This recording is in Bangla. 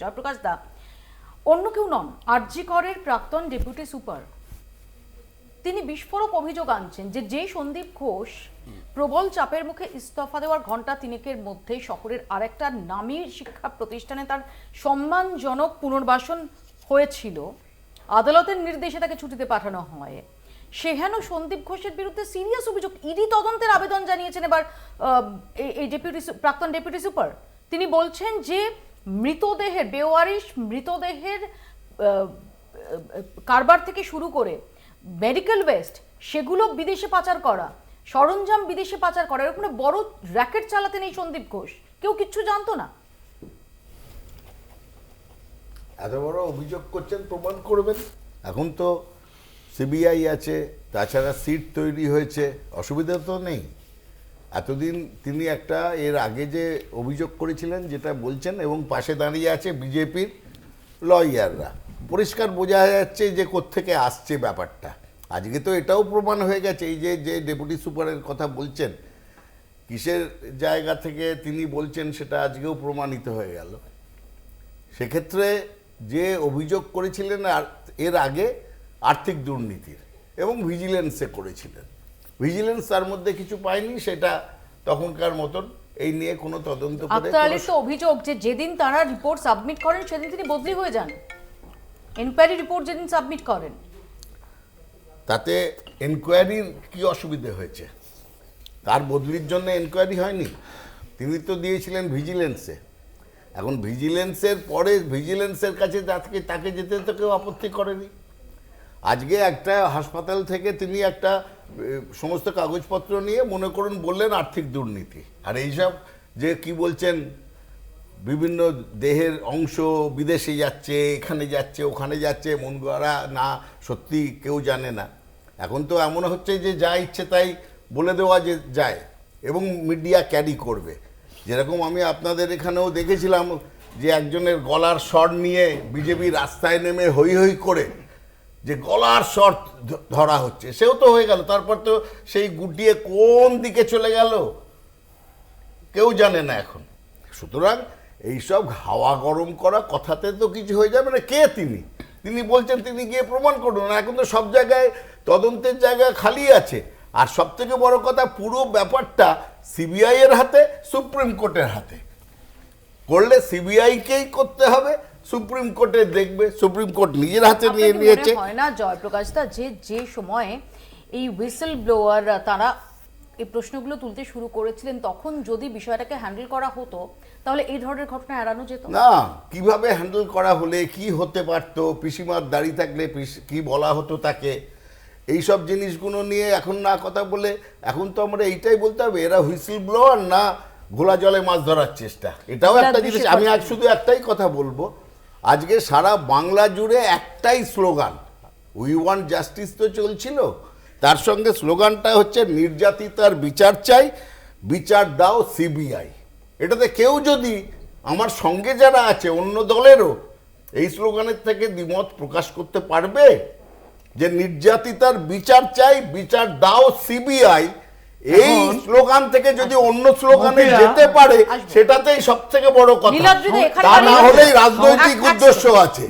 জয়প্রকাশ দা, অন্য কেউ নন, আরজি করের প্রাক্তন ডেপুটি সুপার। তিনি বিস্ফোরক অভিযোগ আনছেন যে যে সন্দীপ ঘোষ প্রবল চাপের মুখে ইস্তফা দেওয়ার ঘণ্টা তিনেকের মধ্যে শহরের আরেকটা নামী শিক্ষা প্রতিষ্ঠানে তার সম্মানজনক পুনর্বাসন হয়েছিল। আদালতের নির্দেশে তাকে ছুটিতে পাঠানো হয়। সেহেন সন্দীপ ঘোষের বিরুদ্ধে সিরিয়াস অভিযোগ, ইডি তদন্তের আবেদন জানিয়েছেন এবার এই ডেপুটি প্রাক্তন ডেপুটি সুপার। তিনি বলছেন যে মৃতদেহের, বেওয়ারিশ মৃতদেহের কারবার থেকে শুরু করে মেডিকেল ওয়েস্ট, সেগুলো বিদেশে পাচার করা, সরঞ্জাম বিদেশে পাচার করা, এরকম বড় র্যাকেট চালাতেন এই সন্দীপ ঘোষ। কেউ কিচ্ছু জানতো না। এত বড় অভিযোগ করছেন, প্রমাণ করবেন? এখন তো সিবিআই আছে, তাছাড়া সিট তৈরি হয়েছে, অসুবিধা তো নেই। এতদিন তিনি একটা এর আগে যে অভিযোগ করেছিলেন যেটা বলছেন এবং পাশে দাঁড়িয়ে আছে বিজেপির লয়াররা। পরিষ্কার বোঝা যাচ্ছে যে কোত্থেকে আসছে ব্যাপারটা। আজকে তো এটাও প্রমাণ হয়ে গেছে, এই যে যে ডেপুটি সুপারের কথা বলছেন, কিসের জায়গা থেকে তিনি বলছেন সেটা আজকেও প্রমাণিত হয়ে গেল। সেক্ষেত্রে যে অভিযোগ করেছিলেন আর এর আগে আর্থিক দুর্নীতির এবং ভিজিলেন্সে করেছিলেন। ভিজিলেন্স তার মধ্যে কিছু পায়নি সেটা তখনকার মতন এই নিয়ে কোনো তদন্ত আক্তার আলীর তো অভিযোগ যে যেদিন তারা রিপোর্ট সাবমিট করেন সেদিন তিনি বদলি হয়ে যান। এনকোয়ারি রিপোর্ট যেদিন সাবমিট করেন। তাতে এনকোয়ারির কি অসুবিধে হয়েছে? তার বদলির জন্য এনকোয়ারি হয়নি। তিনি তো দিয়েছিলেন ভিজিলেন্সে এখন ভিজিলেন্সের পরে ভিজিলেন্সের কাছে তাকে তাকে যেতে তো কেউ আপত্তি করেনি। আজকে একটা হাসপাতাল থেকে তিনি একটা সমস্ত কাগজপত্র নিয়ে মনে করুন বললেন আর্থিক দুর্নীতি। আর এইসব যে কি বলছেন, বিভিন্ন দেহের অংশ বিদেশে যাচ্ছে, এখানে যাচ্ছে, ওখানে যাচ্ছে, মন গড়া না, সত্যি কেউ জানে না। এখন তো এমন হচ্ছে যে যা ইচ্ছে তাই বলে দেওয়া যে যায় এবং মিডিয়া ক্যারি করবে। যেরকম আমি আপনাদের এখানেও দেখেছিলাম যে একজনের গলার স্বর নিয়ে বিজেপি রাস্তায় নেমে হই হই করে যে গলার স্বর ধরা হচ্ছে, সেও তো হয়ে গেল। তারপর তো সেই গুটিয়ে কোন দিকে চলে গেল? কেউ জানে না এখন। সুতরাং এইসব হাওয়া গরম করা কথাতে তো কিছু হয়ে যাবে না। কে তিনি? তিনি বলছেন, তিনি গিয়ে প্রমাণ করুন। এখন তো সব জায়গায় তদন্তের জায়গা খালি আছে। আর সব থেকে বড় কথা, পুরো ব্যাপারটা সিবিআই এর হাতে, সুপ্রিম কোর্টের হাতে। করলে সিবিআইকেই করতে হবে। সুপ্রিম কোর্টে দেখবে সুপ্রিম কোর্ট নিজের হাতে নিয়ে নিয়েছে। হয় না জয়প্রকাশ দা যে যে সময়ে এই হুইসেল ব্লোয়ার তারা এই প্রশ্নগুলো তুলতে শুরু করেছিলেন তখন যদি বিষয়টাকে হ্যান্ডেল করা হতো তাহলে এই ধরনের ঘটনা এড়ানো যেত? না কীভাবে হ্যান্ডেল করা হলে কি হতে পারতো পিসিমার দাঁড়িয়ে থাকলে কি বলা হতো তাকে এই সব জিনিসগুলো নিয়ে এখন না কথা বলে এখন তো আমরা এইটাই বলতে হবে এরা হুইসেল ব্লোয়ার না ঘোলা জলে মাছ ধরার চেষ্টা। এটাও একটা জিনিস আমি আজ শুধু একটাই কথা বলব আজকে সারা বাংলা জুড়ে একটাই স্লোগান উই ওয়ান্ট জাস্টিস তো চলছিল। তার সঙ্গে স্লোগানটা হচ্ছে, নির্যাতিতার বিচার চাই, বিচার দাও সিবিআই। এটাতে কেউ যদি আমার সঙ্গে যারা আছে, অন্য দলেরও এই স্লোগানের থেকে দ্বিমত প্রকাশ করতে পারবে যে, নির্যাতিতার বিচার চাই, বিচার দাও সিবিআই। এই স্লোগান থেকে যদি অন্য স্লোগানে যেতে পারে সেটাতেই সব থেকে বড় কথা। তা না হলেই রাজনৈতিক এক উদ্দেশ্য আছে।